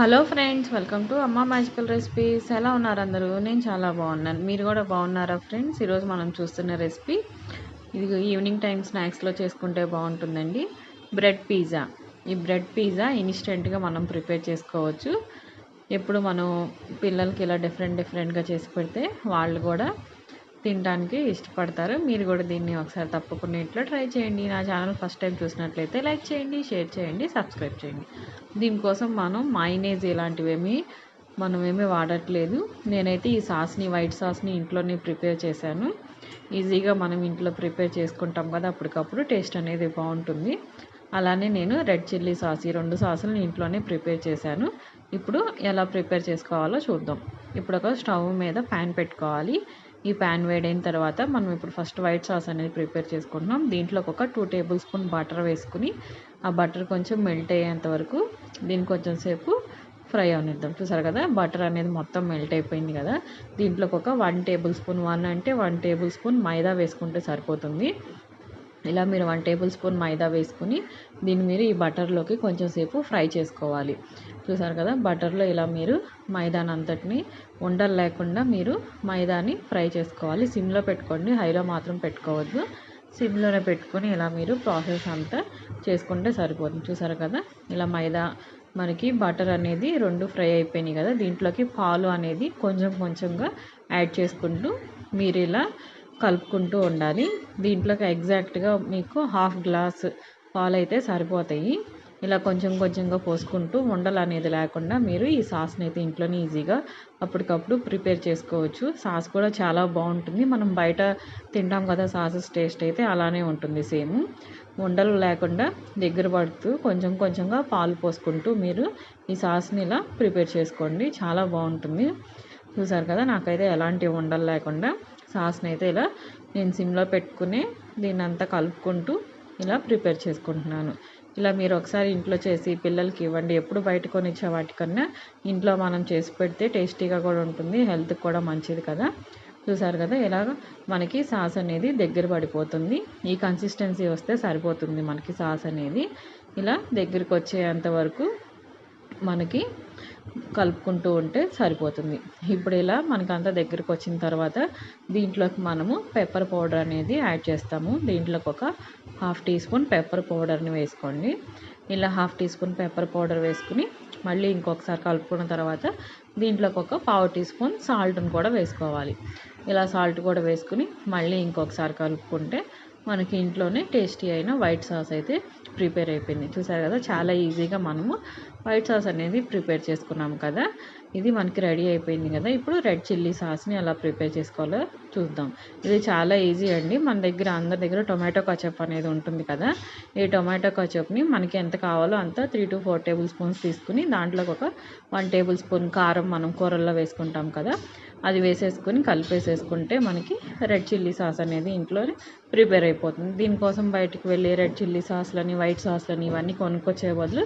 Hello friends welcome to అమ్మ magical recipes. ఎలా ఉన్నారు అందరూ? నేను చాలా బాగున్నాను. మీరు కూడా బాగున్నారా ఫ్రెండ్స్? ఈరోజు మనం చూస్తున్న రెసిపీ ఇది ఈవినింగ్ టైం స్నాక్స్లో చేసుకుంటే బాగుంటుందండి. Bread pizza. ఈ బ్రెడ్ పిజ్జా ఇన్స్టెంట్గా మనం ప్రిపేర్ చేసుకోవచ్చు. ఎప్పుడు మనం పిల్లలకి ఇలా డిఫరెంట్ డిఫరెంట్గా చేసి పెడితే వాళ్ళు కూడా తినడానికి ఇష్టపడతారు. మీరు కూడా దీన్ని ఒకసారి తప్పకుండా ఇంట్లో ట్రై చేయండి. నా ఛానల్ ఫస్ట్ టైం చూసినట్లయితే లైక్ చేయండి షేర్ చేయండి సబ్స్క్రైబ్ చేయండి. దీనికోసం మనం మైనేజ్ ఇలాంటివేమీ మనం ఏమీ వాడట్లేదు. నేనైతే ఈ సాస్ని వైట్ సాస్ని ఇంట్లోనే ప్రిపేర్ చేశాను. ఈజీగా మనం ఇంట్లో ప్రిపేర్ చేసుకుంటాం కదా అప్పటికప్పుడు టేస్ట్ అనేది బాగుంటుంది. అలానే నేను రెడ్ చిల్లీ సాస్ ఈ రెండు సాసులను ఇంట్లోనే ప్రిపేర్ చేశాను. ఇప్పుడు ఎలా ప్రిపేర్ చేసుకోవాలో చూద్దాం. ఇప్పుడు ఒక స్టవ్ మీద ప్యాన్ పెట్టుకోవాలి. ఈ ప్యాన్ వేడైన తర్వాత మనం ఇప్పుడు ఫస్ట్ వైట్ సాస్ అనేది ప్రిపేర్ చేసుకుంటున్నాం. దీంట్లోకి ఒక టూ టేబుల్ స్పూన్ బటర్ వేసుకుని ఆ బటర్ కొంచెం మెల్ట్ అయ్యేంత వరకు దీన్ని కొంచెం సేపు ఫ్రై అవనిద్దాం. చూసారు కదా? బటర్ అనేది మొత్తం మెల్ట్ అయిపోయింది కదా? దీంట్లోకి ఒక వన్ టేబుల్ స్పూన్ వన్ అంటే వన్ టేబుల్ స్పూన్ మైదా వేసుకుంటే సరిపోతుంది. ఇలా మీరు వన్ టేబుల్ స్పూన్ మైదా వేసుకుని దీన్ని మీరు ఈ బటర్లోకి కొంచెం సేపు ఫ్రై చేసుకోవాలి. చూసారు కదా బటర్లో ఇలా మీరు మైదాన్ అంతటిని ఉండలు లేకుండా మీరు మైదాని ఫ్రై చేసుకోవాలి. సిమ్లో పెట్టుకోండి హైలో మాత్రం పెట్టుకోవద్దు. సిమ్లోనే పెట్టుకొని ఇలా మీరు ప్రాసెస్ అంతా చేసుకుంటే సరిపోతుంది. చూసారు కదా ఇలా మైదా మనకి బటర్ అనేది రెండు ఫ్రై అయిపోయినాయి కదా దీంట్లోకి పాలు అనేది కొంచెం కొంచెంగా యాడ్ చేసుకుంటూ మీరు ఇలా కలుపుకుంటూ ఉండాలి. దీంట్లోకి ఎగ్జాక్ట్గా మీకు హాఫ్ గ్లాస్ పాలు అయితే సరిపోతాయి. ఇలా కొంచెం కొంచెంగా పోసుకుంటూ ఉండలు అనేది లేకుండా మీరు ఈ సాస్ని అయితే ఇంట్లోనే ఈజీగా అప్పటికప్పుడు ప్రిపేర్ చేసుకోవచ్చు. సాస్ కూడా చాలా బాగుంటుంది. మనం బయట తింటాం కదా సాసెస్ టేస్ట్ అయితే అలానే ఉంటుంది సేమ్. ఉండలు లేకుండా దగ్గర పడుతూ కొంచెం కొంచెంగా పాలు పోసుకుంటూ మీరు ఈ సాస్ని ఇలా ప్రిపేర్ చేసుకోండి. చాలా బాగుంటుంది. చూసారు కదా నాకైతే ఎలాంటి ఉండలు లేకుండా సాస్ని అయితే ఇలా నేను సిమ్లో పెట్టుకుని దీన్ని అంతా కలుపుకుంటూ ఇలా ప్రిపేర్ చేసుకుంటున్నాను. ఇలా మీరు ఒకసారి ఇంట్లో చేసి పిల్లలకి ఇవ్వండి. ఎప్పుడు బయట కొనిచ్చే వాటికన్నా ఇంట్లో మనం చేసి పెడితే టేస్టీగా కూడా ఉంటుంది హెల్త్కి కూడా మంచిది కదా. చూసారు కదా ఇలాగ మనకి సాస్ అనేది దగ్గర పడిపోతుంది. ఈ కన్సిస్టెన్సీ వస్తే సరిపోతుంది మనకి సాస్ అనేది. ఇలా దగ్గరికి వచ్చేంత వరకు మనకి కలుపుకుంటూ ఉంటే సరిపోతుంది. ఇప్పుడు ఇలా మనకు అంతా దగ్గరికి వచ్చిన తర్వాత దీంట్లోకి మనము పెప్పర్ పౌడర్ అనేది యాడ్ చేస్తాము. దీంట్లోకి ఒక హాఫ్ టీ స్పూన్ పెప్పర్ పౌడర్ని వేసుకోండి. ఇలా half teaspoon pepper powder వేసుకుని మళ్ళీ ఇంకొకసారి కలుపుకున్న తర్వాత దీంట్లోకి ఒక పావు టీ స్పూన్ సాల్ట్ని కూడా వేసుకోవాలి. ఇలా సాల్ట్ కూడా వేసుకుని మళ్ళీ ఇంకొకసారి కలుపుకుంటే మనకి ఇంట్లోనే టేస్టీ అయిన వైట్ సాస్ అయితే ప్రిపేర్ అయిపోయింది. చూసారు కదా చాలా ఈజీగా మనము వైట్ సాస్ అనేది ప్రిపేర్ చేసుకున్నాము కదా. ఇది మనకి రెడీ అయిపోయింది కదా. ఇప్పుడు రెడ్ చిల్లీ సాస్ని ఎలా ప్రిపేర్ చేసుకోవాలో? చూద్దాం. ఇది చాలా ఈజీ అండి. మన దగ్గర అందరి దగ్గర టొమాటో కచప్ అనేది ఉంటుంది కదా. ఈ టొమాటో కచప్ని మనకి ఎంత కావాలో అంత three to four tablespoons తీసుకుని దాంట్లోకి ఒక వన్ టేబుల్ స్పూన్ కారం మనం కూరల్లో వేసుకుంటాం కదా. అది వేసేసుకొని కలిపేసేసుకుంటే మనకి రెడ్ చిల్లీ సాస్ అనేది ఇంట్లోనే ప్రిపేర్ అయిపోతుంది. దీనికోసం బయటకు వెళ్ళి రెడ్ చిల్లీ సాస్లని వైట్ సాస్లని ఇవన్నీ కొనుక్కొచ్చే బదులు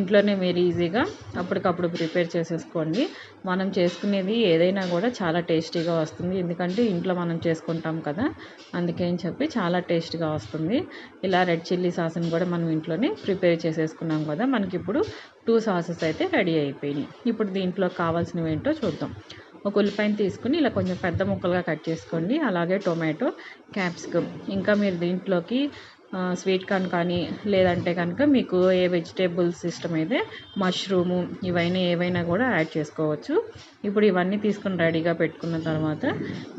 ఇంట్లోనే మీరు ఈజీగా అప్పటికప్పుడు ప్రిపేర్ చేసేసుకోండి. మనం చేసుకునేది ఏదైనా కూడా చాలా టేస్టీగా వస్తుంది. ఎందుకంటే ఇంట్లో మనం చేసుకుంటాం కదా అందుకని చెప్పి చాలా టేస్ట్గా వస్తుంది. ఇలా రెడ్ చిల్లీ సాస్ని కూడా మనం ఇంట్లోనే ప్రిపేర్ చేసేసుకున్నాం కదా మనకి ఇప్పుడు టూ సాసెస్ అయితే రెడీ అయిపోయినాయి. ఇప్పుడు దీంట్లో కావాల్సినవి ఏంటో చూద్దాం. ఒక ఉల్లిపాయను తీసుకుని ఇలా కొంచెం పెద్ద ముక్కలుగా కట్ చేసుకోండి. అలాగే టొమాటో క్యాప్సికమ్. ఇంకా మీరు దీంట్లోకి స్వీట్ కార్న్ కానీ లేదంటే కనుక మీకు ఏ వెజిటేబుల్స్ ఇష్టమైతే మష్రూము ఇవన్నీ ఏవైనా కూడా యాడ్ చేసుకోవచ్చు. ఇప్పుడు ఇవన్నీ తీసుకుని రెడీగా పెట్టుకున్న తర్వాత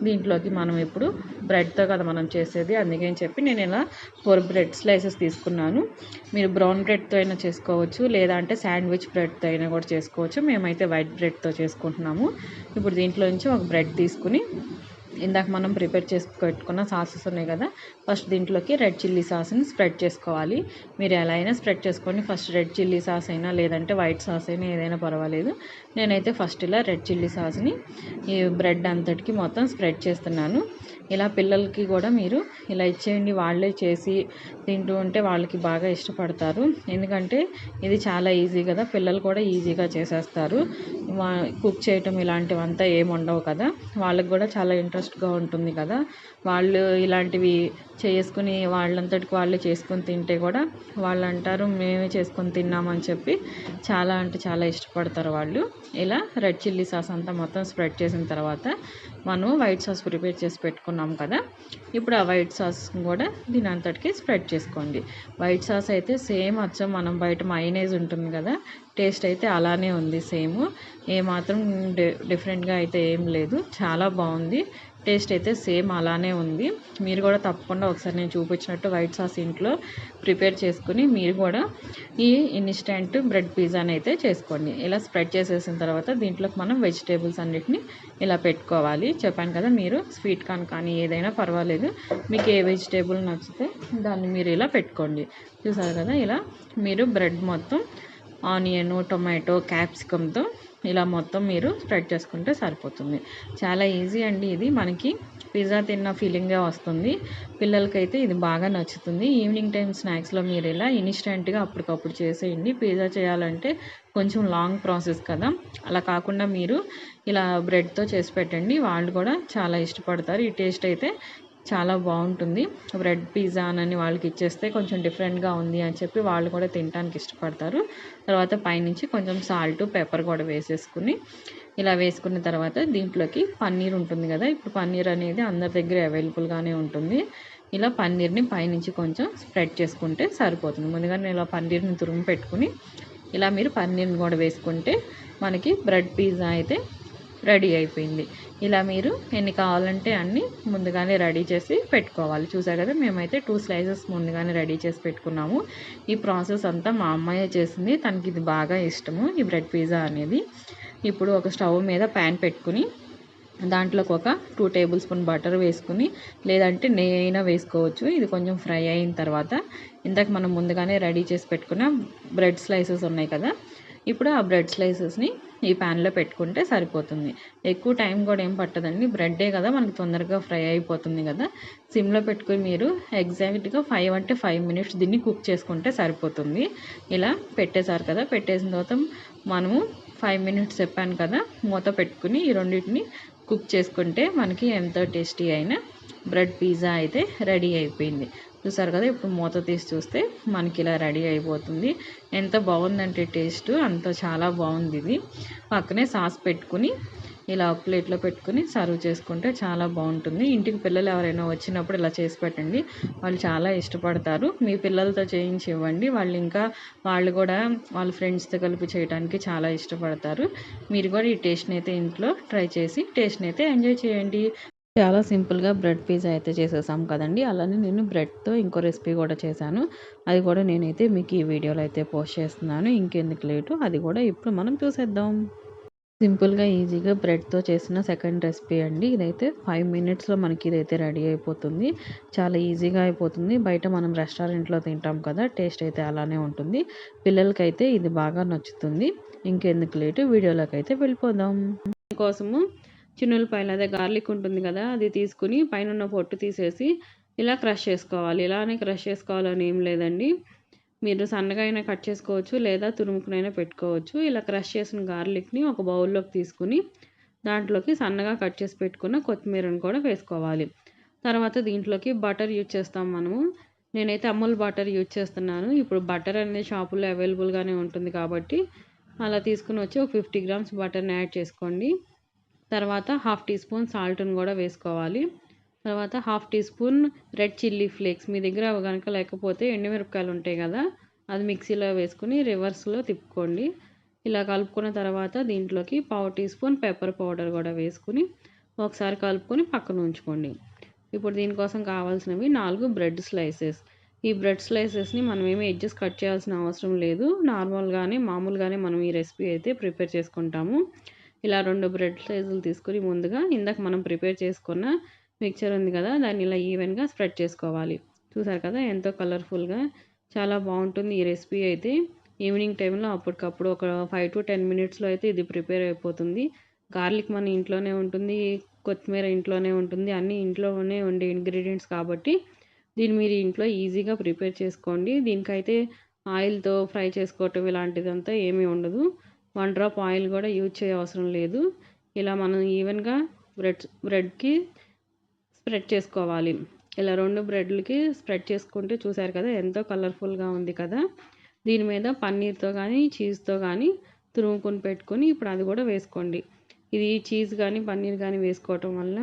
దీంట్లోకి మనం ఇప్పుడు బ్రెడ్తో కదా మనం చేసేది. అందుకని చెప్పి నేను ఇలా ఫోర్ బ్రెడ్ స్లైసెస్ తీసుకున్నాను. మీరు బ్రౌన్ బ్రెడ్తో అయినా చేసుకోవచ్చు లేదా అంటే శాండ్విచ్ బ్రెడ్తో అయినా కూడా చేసుకోవచ్చు. మేమైతే వైట్ బ్రెడ్తో చేసుకుంటున్నాము. ఇప్పుడు దీంట్లో నుంచి ఒక బ్రెడ్ తీసుకుని ఇందాక మనం ప్రిపేర్ చేసి పెట్టుకున్న సాసెస్ ఉన్నాయి కదా ఫస్ట్ దీంట్లోకి రెడ్ చిల్లీ సాస్ని స్ప్రెడ్ చేసుకోవాలి. మీరు ఎలా అయినా స్ప్రెడ్ చేసుకోండి. ఫస్ట్ రెడ్ చిల్లీ సాస్ అయినా లేదంటే వైట్ సాస్ అయినా ఏదైనా పర్వాలేదు. నేనైతే ఫస్ట్ ఇలా రెడ్ చిల్లీ సాస్ని ఈ బ్రెడ్ అంతటికి మొత్తం స్ప్రెడ్ చేస్తున్నాను. ఇలా పిల్లలకి కూడా మీరు ఇలా ఇచ్చేయండి. వాళ్ళే చేసి తింటూ ఉంటే వాళ్ళకి బాగా ఇష్టపడతారు. ఎందుకంటే ఇది చాలా ఈజీ కదా. పిల్లలు కూడా ఈజీగా చేసేస్తారు. కుక్ చేయటం ఇలాంటివంతా ఏమి ఉండవు కదా. వాళ్ళకి కూడా చాలా ఇంట్రెస్ట్గా ఉంటుంది కదా. వాళ్ళు ఇలాంటివి చేసుకుని వాళ్ళంతటికి వాళ్ళు చేసుకొని తింటే కూడా వాళ్ళు అంటారు మేమే చేసుకొని తిన్నామని చెప్పి. చాలా అంటే చాలా ఇష్టపడతారు వాళ్ళు. ఇలా రెడ్ చిల్లీ సాస్ అంతా మొత్తం స్ప్రెడ్ చేసిన తర్వాత మనం వైట్ సాస్ ప్రిపేర్ చేసి పెట్టుకున్నాం కదా. ఇప్పుడు ఆ వైట్ సాస్ కూడా దీని అంతటికి స్ప్రెడ్ చేసుకోండి. వైట్ సాస్ అయితే సేమ్ అచ్చం మనం బయట మైనేజ్ ఉంటుంది కదా టేస్ట్ అయితే అలానే ఉంది సేమ్. ఏమాత్రం డిఫరెంట్గా అయితే ఏం లేదు. చాలా బాగుంది. టేస్ట్ అయితే సేమ్ అలానే ఉంది. మీరు కూడా తప్పకుండా ఒకసారి నేను చూపించినట్టు వైట్ సాస్ ఇంట్లో ప్రిపేర్ చేసుకుని మీరు కూడా ఈ ఇన్స్టెంట్ బ్రెడ్ పిజ్జాని అయితే చేసుకోండి. ఇలా స్ప్రెడ్ చేసేసిన తర్వాత దీంట్లోకి మనం వెజిటేబుల్స్ అన్నిటిని ఇలా పెట్టుకోవాలి. చెప్పాను కదా మీరు స్వీట్ కార్న్ కానీ ఏదైనా పర్వాలేదు. మీకు ఏ వెజిటేబుల్ నచ్చితే దాన్ని మీరు ఇలా పెట్టుకోండి. చూసారు కదా? ఇలా మీరు బ్రెడ్ మొత్తం ఆనియన్ టొమాటో క్యాప్సికమ్తో ఇలా మొత్తం మీరు స్ప్రెడ్ చేసుకుంటే సరిపోతుంది. చాలా ఈజీ అండి ఇది. మనకి పిజ్జా తిన్న ఫీలింగే వస్తుంది. పిల్లలకైతే ఇది బాగా నచ్చుతుంది. ఈవినింగ్ టైం స్నాక్స్లో మీరు ఇలా ఇన్స్టెంట్గా అప్పటికప్పుడు చేసేయండి. పిజ్జా చేయాలంటే కొంచెం లాంగ్ ప్రాసెస్ కదా. అలా కాకుండా మీరు ఇలా బ్రెడ్తో చేసి పెట్టండి. వాళ్ళు కూడా చాలా ఇష్టపడతారు. ఈ టేస్ట్ అయితే చాలా బాగుంటుంది. బ్రెడ్ పిజ్జా అని వాళ్ళకి ఇచ్చేస్తే కొంచెం డిఫరెంట్గా ఉంది అని చెప్పి వాళ్ళు కూడా తినడానికి ఇష్టపడతారు. తర్వాత పైనుంచి కొంచెం సాల్ట్ పెప్పర్ కూడా వేసేసుకుని ఇలా వేసుకున్న తర్వాత దీంట్లోకి పన్నీర్ ఉంటుంది కదా ఇప్పుడు పన్నీర్ అనేది అందరి దగ్గర అవైలబుల్గానే ఉంటుంది. ఇలా పన్నీర్ని పైనుంచి కొంచెం స్ప్రెడ్ చేసుకుంటే సరిపోతుంది. ముందుగా నేను ఇలా పన్నీర్ని తురుము పెట్టుకుని ఇలా మీరు పన్నీర్ని కూడా వేసుకుంటే మనకి బ్రెడ్ పిజ్జా అయితే రెడీ అయిపోయింది. ఇలా మీరు ఎన్ని కావాలంటే అన్ని ముందుగానే రెడీ చేసి పెట్టుకోవాలి. చూసారు కదా మేమైతే టూ స్లైసెస్ ముందుగానే రెడీ చేసి పెట్టుకున్నాము. ఈ ప్రాసెస్ అంతా మా అమ్మాయే చేసింది. తనకి ఇది బాగా ఇష్టము ఈ బ్రెడ్ పిజ్జా అనేది. ఇప్పుడు ఒక స్టవ్ మీద ప్యాన్ పెట్టుకుని దాంట్లోకి ఒక టూ టేబుల్ స్పూన్ బటర్ వేసుకుని లేదంటే నెయ్యి అయినా వేసుకోవచ్చు. ఇది కొంచెం ఫ్రై అయిన తర్వాత ఇందాక మనం ముందుగానే రెడీ చేసి పెట్టుకున్న బ్రెడ్ స్లైసెస్ ఉన్నాయి కదా. ఇప్పుడు ఆ బ్రెడ్ స్లైసెస్ని ఈ ప్యాన్లో పెట్టుకుంటే సరిపోతుంది. ఎక్కువ టైం కూడా ఏం పట్టదండి. బ్రెడ్డే కదా మనకి తొందరగా ఫ్రై అయిపోతుంది కదా. సిమ్లో పెట్టుకుని మీరు ఎగ్జాక్ట్గా ఫైవ్ అంటే ఫైవ్ మినిట్స్ దీన్ని కుక్ చేసుకుంటే సరిపోతుంది. ఇలా పెట్టేశారు కదా పెట్టేసిన తర్వాత మనము ఫైవ్ మినిట్స్ చెప్పాను కదా మూత పెట్టుకుని ఈ రెండింటిని కుక్ చేసుకుంటే మనకి ఎంతో టేస్టీ అయిన బ్రెడ్ పిజ్జా అయితే రెడీ అయిపోయింది. చూసారు కదా? ఇప్పుడు మూత తీసి చూస్తే మనకి ఇలా రెడీ అయిపోతుంది. ఎంత బాగుందంటే టేస్ట్. అంత చాలా బాగుంది ఇది. పక్కనే సాస్ పెట్టుకుని ఇలా ప్లేట్లో పెట్టుకుని సర్వ్ చేసుకుంటే చాలా బాగుంటుంది. ఇంటికి పిల్లలు ఎవరైనా వచ్చినప్పుడు ఇలా చేసి పెట్టండి. వాళ్ళు చాలా ఇష్టపడతారు. మీ పిల్లలతో చేయించి ఇవ్వండి. వాళ్ళు ఇంకా వాళ్ళు కూడా వాళ్ళ ఫ్రెండ్స్తో కలిపి చేయడానికి చాలా ఇష్టపడతారు. మీరు కూడా ఈ టేస్ట్ని అయితే ఇంట్లో ట్రై చేసి టేస్ట్ని అయితే ఎంజాయ్ చేయండి. చాలా సింపుల్గా బ్రెడ్ పిజ్జా అయితే చేసేసాం కదండి. అలానే నేను బ్రెడ్తో ఇంకో రెసిపీ కూడా చేశాను. అది కూడా నేనైతే మీకు ఈ వీడియోలో అయితే పోస్ట్ చేస్తున్నాను. ఇంకెందుకు లేటు అది కూడా ఇప్పుడు మనం చూసేద్దాం. సింపుల్గా ఈజీగా బ్రెడ్తో చేసిన సెకండ్ రెసిపీ అండి. ఇదైతే ఫైవ్ మినిట్స్లో మనకి ఇదైతే రెడీ అయిపోతుంది. చాలా ఈజీగా అయిపోతుంది. బయట మనం రెస్టారెంట్లో తింటాం కదా టేస్ట్ అయితే అలానే ఉంటుంది. పిల్లలకైతే ఇది బాగా నచ్చుతుంది. ఇంకెందుకు లేటు వీడియోలోకి అయితే వెళ్ళిపోదాం. కోసము చిన్నులపాయలు అదే గార్లిక్ ఉంటుంది కదా అది తీసుకుని పైన ఉన్న పొట్టు తీసేసి ఇలా క్రష్ చేసుకోవాలి. ఇలానే క్రష్ చేసుకోవాలని ఏం లేదండి. మీరు సన్నగా అయినా కట్ చేసుకోవచ్చు లేదా తురుముకునైనా పెట్టుకోవచ్చు. ఇలా క్రష్ చేసిన గార్లిక్ని ఒక బౌల్లోకి తీసుకుని దాంట్లోకి సన్నగా కట్ చేసి పెట్టుకున్న కొత్తిమీరను కూడా వేసుకోవాలి. తర్వాత దీంట్లోకి బటర్ యూజ్ చేస్తాం మనము. నేనైతే అమూల్ బటర్ యూజ్ చేస్తున్నాను. ఇప్పుడు బటర్ అనేది షాపుల్లో అవైలబుల్గానే ఉంటుంది కాబట్టి అలా తీసుకుని వచ్చి ఒక ఫిఫ్టీ గ్రామ్స్ బటర్ని యాడ్ చేసుకోండి. తర్వాత హాఫ్ టీ స్పూన్ సాల్ట్ని కూడా వేసుకోవాలి. తర్వాత half teaspoon red chilli flakes మీ దగ్గర కనుక లేకపోతే ఎండుమిరపకాయలు ఉంటాయి కదా అది మిక్సీలో వేసుకుని రివర్స్లో తిప్పుకోండి. ఇలా కలుపుకున్న తర్వాత దీంట్లోకి పావు టీ స్పూన్ పెప్పర్ పౌడర్ కూడా వేసుకుని ఒకసారి కలుపుకొని పక్కన ఉంచుకోండి. ఇప్పుడు దీనికోసం కావాల్సినవి నాలుగు బ్రెడ్ స్లైసెస్. ఈ బ్రెడ్ స్లైసెస్ని మనం ఏమి ఎడ్జెస్ కట్ చేయాల్సిన అవసరం లేదు. నార్మల్గానే మామూలుగానే మనం ఈ రెసిపీ అయితే ప్రిపేర్ చేసుకుంటాము. ఇలా రెండు బ్రెడ్ సైజులు తీసుకుని ముందుగా ఇందాక మనం ప్రిపేర్ చేసుకున్న మిక్చర్ ఉంది కదా దాన్ని ఇలా ఈవెన్గా స్ప్రెడ్ చేసుకోవాలి. చూసారు కదా ఎంతో కలర్ఫుల్గా చాలా బాగుంటుంది ఈ రెసిపీ అయితే. ఈవినింగ్ టైంలో అప్పటికప్పుడు ఒక ఫైవ్ టు టెన్ మినిట్స్లో అయితే ఇది ప్రిపేర్ అయిపోతుంది. గార్లిక్ మన ఇంట్లోనే ఉంటుంది కొత్తిమీర ఇంట్లోనే ఉంటుంది అన్నీ ఇంట్లోనే ఉండే ఇంగ్రీడియంట్స్ కాబట్టి దీన్ని మీరు ఇంట్లో ఈజీగా ప్రిపేర్ చేసుకోండి. దీనికైతే ఆయిల్తో ఫ్రై చేసుకోవటం ఇలాంటిదంతా ఏమీ ఉండదు. వన్ డ్రాప్ ఆయిల్ కూడా యూజ్ చేయ అవసరం లేదు. ఇలా మనం ఈవెన్గా బ్రెడ్ బ్రెడ్కి స్ప్రెడ్ చేసుకోవాలి. ఇలా రెండు బ్రెడ్లకి స్ప్రెడ్ చేసుకుంటే చూసారు కదా ఎంతో కలర్ఫుల్గా ఉంది కదా. దీని మీద పన్నీర్తో కానీ చీజ్తో కానీ తురుముకొని పెట్టుకొని ఇప్పుడు అది కూడా వేసుకోండి. ఇది చీజ్ కానీ పన్నీర్ కానీ వేసుకోవటం వల్ల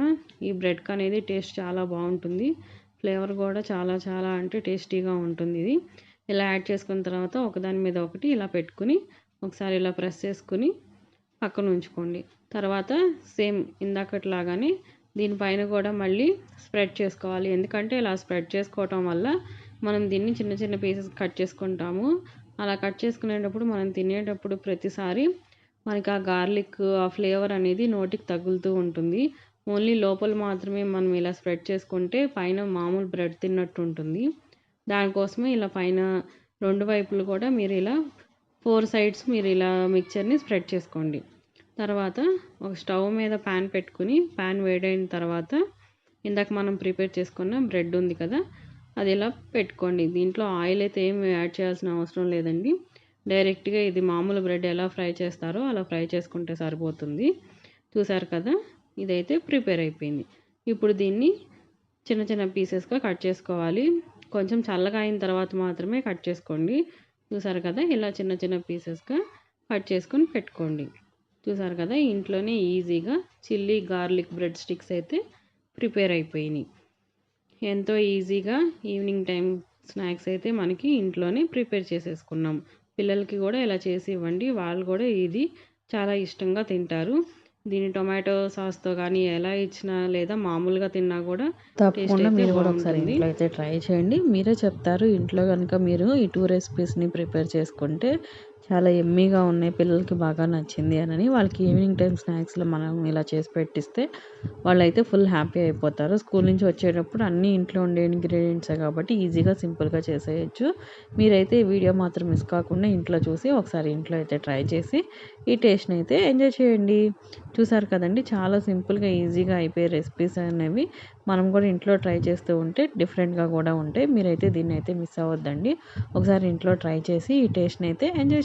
ఈ బ్రెడ్కి అనేది టేస్ట్ చాలా బాగుంటుంది. ఫ్లేవర్ కూడా చాలా చాలా అంటే టేస్టీగా ఉంటుంది ఇది. ఇలా యాడ్ చేసుకున్న తర్వాత ఒకదాని మీద ఒకటి ఇలా పెట్టుకుని ఒకసారి ఇలా ప్రెస్ చేసుకుని పక్కన ఉంచుకోండి. తర్వాత సేమ్ ఇందాకట్లాగానే దీనిపైన కూడా మళ్ళీ స్ప్రెడ్ చేసుకోవాలి. ఎందుకంటే ఇలా స్ప్రెడ్ చేసుకోవటం వల్ల మనం దీన్ని చిన్న చిన్న పీసెస్ కట్ చేసుకుంటాము. అలా కట్ చేసుకునేటప్పుడు మనం తినేటప్పుడు ప్రతిసారి మనకి ఆ గార్లిక్ ఆ ఫ్లేవర్ అనేది నోటికి తగులుతూ ఉంటుంది. ఓన్లీ లోపల మాత్రమే మనం ఇలా స్ప్రెడ్ చేసుకుంటే పైన మామూలు బ్రెడ్ తిన్నట్టు ఉంటుంది. దానికోసమే ఇలా పైన రెండు వైపులు కూడా మీరు ఇలా ఫోర్ సైడ్స్ మీరు ఇలా మిక్చర్ని స్ప్రెడ్ చేసుకోండి. తర్వాత ఒక స్టవ్ మీద ప్యాన్ పెట్టుకుని ప్యాన్ వేడైన తర్వాత ఇందాక మనం ప్రిపేర్ చేసుకున్న బ్రెడ్ ఉంది కదా అది ఇలా పెట్టుకోండి. దీంట్లో ఆయిల్ అయితే ఏం యాడ్ చేయాల్సిన అవసరం లేదండి. డైరెక్ట్గా ఇది మామూలు బ్రెడ్ ఎలా ఫ్రై చేస్తారో అలా ఫ్రై చేసుకుంటే సరిపోతుంది. చూసారు కదా ఇదైతే ప్రిపేర్ అయిపోయింది. ఇప్పుడు దీన్ని చిన్న చిన్న పీసెస్గా కట్ చేసుకోవాలి. కొంచెం చల్లగా అయిన తర్వాత మాత్రమే కట్ చేసుకోండి. చూసారు కదా? ఇలా చిన్న చిన్న పీసెస్గా కట్ చేసుకొని పెట్టుకోండి. చూసారు కదా? ఇంట్లోనే ఈజీగా చిల్లీ గార్లిక్ బ్రెడ్ స్టిక్స్ అయితే ప్రిపేర్ అయిపోయినాయి. ఎంతో ఈజీగా ఈవినింగ్ టైం స్నాక్స్ అయితే మనకి ఇంట్లోనే ప్రిపేర్ చేసేసుకున్నాం. పిల్లలకి కూడా ఇలా చేసి ఇవ్వండి. వాళ్ళు కూడా ఇది చాలా ఇష్టంగా తింటారు. దీని టొమాటో సాస్తో కానీ ఎలా ఇచ్చినా లేదా మామూలుగా తిన్నా కూడా తప్పకుండా మీరు కూడా ఒకసారి. ఇంట్లో అయితే ట్రై చేయండి మీరే చెప్తారు ఇంట్లో కనుక మీరు ఈ టూ రెసిపీస్ని ప్రిపేర్ చేసుకుంటే చాలా ఎమ్మీగా ఉన్నాయి పిల్లలకి బాగా నచ్చింది అని వాళ్ళకి ఈవినింగ్ టైం స్నాక్స్లో మనం ఇలా చేసి పెట్టిస్తే వాళ్ళైతే ఫుల్ హ్యాపీ అయిపోతారు. స్కూల్ నుంచి వచ్చేటప్పుడు అన్నీ ఇంట్లో ఉండే ఇంగ్రీడియంట్సే కాబట్టి ఈజీగా సింపుల్గా చేసేయచ్చు. మీరైతే ఈ వీడియో మాత్రం మిస్ కాకుండా ఇంట్లో చూసి ఒకసారి ఇంట్లో అయితే ట్రై చేసి ఈ టేస్ట్ని అయితే ఎంజాయ్ చేయండి. చూసారు కదండి చాలా సింపుల్గా ఈజీగా అయిపోయే రెసిపీస్ అనేవి మనం కూడా ఇంట్లో ట్రై చేస్తూ ఉంటే డిఫరెంట్గా కూడా ఉంటాయి. మీరైతే దీన్ని అయితే మిస్ అవ్వద్దండి. ఒకసారి ఇంట్లో ట్రై చేసి ఈ టేస్ట్ని అయితే ఎంజాయ్